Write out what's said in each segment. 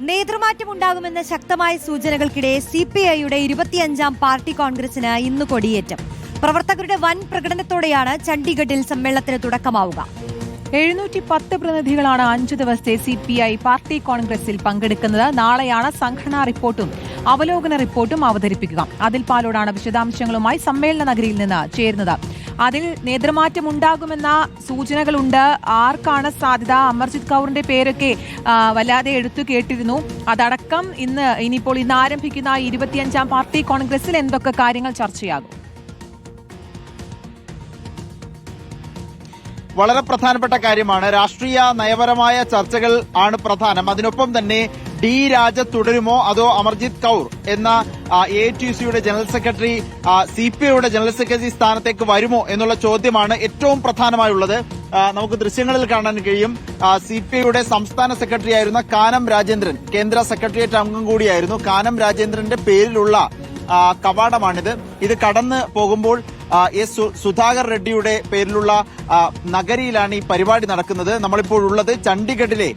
നേതൃമാറ്റമുണ്ടാകുമെന്ന ശക്തമായ സൂചനകൾക്കിടെ C P ഐയുടെ ഇരുപത്തിയഞ്ചാം പാർട്ടി കോൺഗ്രസിന് ഇന്ന് കൊടിയേറ്റം. പ്രവർത്തകരുടെ വൻ പ്രകടനത്തോടെയാണ് ചണ്ഡീഗഡിൽ സമ്മേളനത്തിന് തുടക്കമാവുക. എഴുന്നൂറ്റി പത്ത് പ്രതിനിധികളാണ് അഞ്ചു ദിവസത്തെ സി പി ഐ പാർട്ടി കോൺഗ്രസിൽ പങ്കെടുക്കുന്നത്. നാളെയാണ് സംഘടനാ റിപ്പോർട്ടും അവലോകന റിപ്പോർട്ടും അവതരിപ്പിക്കുക. അതിൽ പാലോടാണ് വിശദാംശങ്ങളുമായി സമ്മേളന നഗരിയിൽ നിന്ന് ചേരുന്നത്. അതിൽ നേതൃമാറ്റം ഉണ്ടാകുമെന്ന സൂചനകളുണ്ട്. ആർക്കാണ് സാധ്യത? അമർജിത് കൗറിന്റെ പേരൊക്കെ വല്ലാതെ എടുത്തു കേട്ടിരുന്നു. അതടക്കം ഇന്ന് ഇനിയിപ്പോൾ ഇന്ന് ആരംഭിക്കുന്ന ഇരുപത്തിയഞ്ചാം പാർട്ടി കോൺഗ്രസിൽ എന്തൊക്കെ കാര്യങ്ങൾ ചർച്ചയാകും? വളരെ പ്രധാനപ്പെട്ട കാര്യമാണ്. രാഷ്ട്രീയ നയപരമായ ചർച്ചകൾ ആണ് പ്രധാനം. അതിനൊപ്പം തന്നെ ഡി രാജ തുടരുമോ അതോ അമർജിത് കൌർ എന്ന എ ടി സിയുടെ ജനറൽ സെക്രട്ടറി സി പി ഐയുടെ ജനറൽ സെക്രട്ടറി സ്ഥാനത്തേക്ക് വരുമോ എന്നുള്ള ചോദ്യമാണ് ഏറ്റവും പ്രധാനമായുള്ളത്. നമുക്ക് ദൃശ്യങ്ങളിൽ കാണാൻ കഴിയും. സി പി ഐയുടെ സംസ്ഥാന സെക്രട്ടറി ആയിരുന്ന കാനം രാജേന്ദ്രൻ കേന്ദ്ര സെക്രട്ടേറിയറ്റ് അംഗം കൂടിയായിരുന്നു. കാനം രാജേന്ദ്രന്റെ പേരിലുള്ള കവാടമാണിത്. ഇത് കടന്ന് പോകുമ്പോൾ എസ് സുധാകർ റെഡ്ഡിയുടെ പേരിലുള്ള നഗരിയിലാണ് ഈ പരിപാടി നടക്കുന്നത്. നമ്മളിപ്പോൾ ഉള്ളത് ചണ്ഡീഗഡിലെ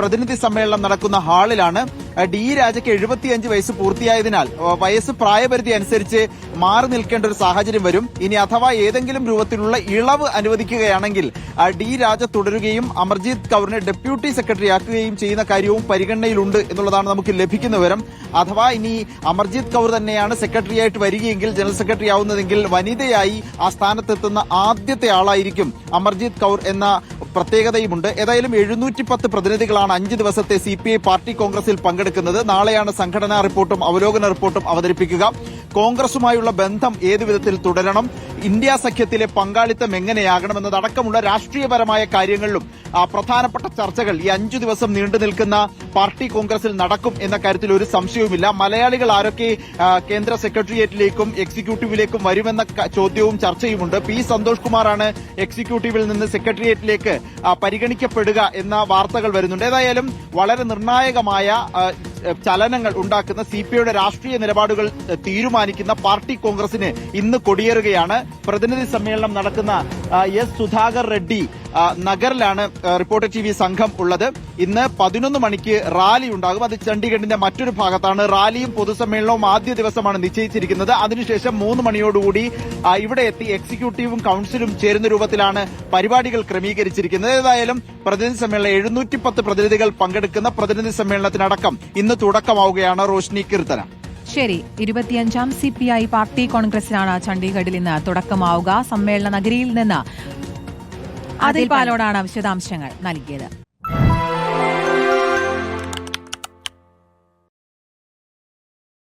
പ്രതിനിധി സമ്മേളനം നടക്കുന്ന ഹാളിലാണ്. ഡി രാജയ്ക്ക് എഴുപത്തിയഞ്ച് വയസ്സ് പൂർത്തിയായതിനാൽ വയസ്സ് പ്രായപരിധി അനുസരിച്ച് മാറി നിൽക്കേണ്ട ഒരു സാഹചര്യം വരും. ഇനി അഥവാ ഏതെങ്കിലും രൂപത്തിലുള്ള ഇളവ് അനുവദിക്കുകയാണെങ്കിൽ ഡി രാജ തുടരുകയും അമർജിത് കൗറിനെ ഡെപ്യൂട്ടി സെക്രട്ടറി ആക്കുകയും ചെയ്യുന്ന കാര്യവും പരിഗണനയിലുണ്ട് എന്നുള്ളതാണ് നമുക്ക് ലഭിക്കുന്ന വിവരം. അഥവാ ഇനി അമർജിത് കൗർ തന്നെയാണ് സെക്രട്ടറിയായിട്ട് വരികയെങ്കിൽ ജനറൽ സെക്രട്ടറി ആവുന്നതെങ്കിൽ വനിതയായി ആ സ്ഥാനത്തെത്തുന്ന ആദ്യത്തെ ആളായിരിക്കും അമർജിത് കൗർ എന്ന പ്രത്യേകതയുമുണ്ട്. ഏതായാലും എഴുന്നൂറ്റി പത്ത് പ്രതിനിധികളാണ് അഞ്ച് ദിവസത്തെ സി പി ഐ പാർട്ടി കോൺഗ്രസിൽ പങ്കെടുക്കുന്നത്. നാളെയാണ് സംഘടനാ റിപ്പോർട്ടും അവലോകന റിപ്പോർട്ടും അവതരിപ്പിക്കുക. കോൺഗ്രസുമായുള്ള ബന്ധം ഏതുവിധത്തിൽ തുടരണം? ഇന്ത്യ സഖ്യത്തിലെ പങ്കാളിത്തം എങ്ങനെയാകണമെന്നതടക്കമുള്ള രാഷ്ട്രീയപരമായ കാര്യങ്ങളിലും പ്രധാനപ്പെട്ട ചർച്ചകൾ ഈ അഞ്ചു ദിവസം നീണ്ടു നിൽക്കുന്ന പാർട്ടി കോൺഗ്രസിൽ നടക്കും എന്ന കാര്യത്തിൽ ഒരു സംശയവുമില്ല. മലയാളികൾ ആരൊക്കെ കേന്ദ്ര സെക്രട്ടേറിയറ്റിലേക്കും എക്സിക്യൂട്ടീവിലേക്കും വരുമെന്ന ചോദ്യവും ചർച്ചയുമുണ്ട്. പി സന്തോഷ് കുമാറാണ് എക്സിക്യൂട്ടീവിൽ നിന്ന് സെക്രട്ടേറിയറ്റിലേക്ക് പരിഗണിക്കപ്പെടുക എന്ന വാർത്തകൾ വരുന്നുണ്ട്. ഏതായാലും വളരെ നിർണായകമായ ചലനങ്ങൾ ഉണ്ടാക്കുന്ന സി പി ഐയുടെ രാഷ്ട്രീയ നിലപാടുകൾ തീരുമാനിക്കുന്ന പാർട്ടി കോൺഗ്രസിന് ഇന്ന് കൊടിയേറുകയാണ്. പ്രതിനിധി സമ്മേളനം നടക്കുന്ന എസ് സുധാകർ റെഡ്ഡി നഗറിലാണ് റിപ്പോർട്ടർ ടി വി സംഘം ഉള്ളത്. ഇന്ന് പതിനൊന്ന് മണിക്ക് റാലി ഉണ്ടാകും. അത് ചണ്ഡീഗഡിന്റെ മറ്റൊരു ഭാഗത്താണ്. റാലിയും പൊതുസമ്മേളനവും ആദ്യ ദിവസമാണ് നിശ്ചയിച്ചിരിക്കുന്നത്. അതിനുശേഷം മൂന്ന് മണിയോടുകൂടി ഇവിടെ എത്തി എക്സിക്യൂട്ടീവും കൌൺസിലും ചേരുന്ന രൂപത്തിലാണ് പരിപാടികൾ ക്രമീകരിച്ചിരിക്കുന്നത്. ഏതായാലും പ്രതിനിധി സമ്മേളനം എഴുന്നൂറ്റി പത്ത് പ്രതിനിധികൾ പങ്കെടുക്കുന്ന പ്രതിനിധി സമ്മേളനത്തിനടക്കം ഇന്ന് തുടക്കമാവുകയാണ് റോഷ്നി കീർത്തനം. ശരി ഇരുപത്തിയഞ്ചാം സി പി ഐ പാർട്ടി കോൺഗ്രസിനാണ് ചണ്ഡീഗഡിൽ ഇന്ന് തുടക്കമാവുക. സമ്മേളന നഗരിയിൽ നിന്ന് അതിൽ പാലോടാണ് വിശദാംശങ്ങൾ നൽകിയത്.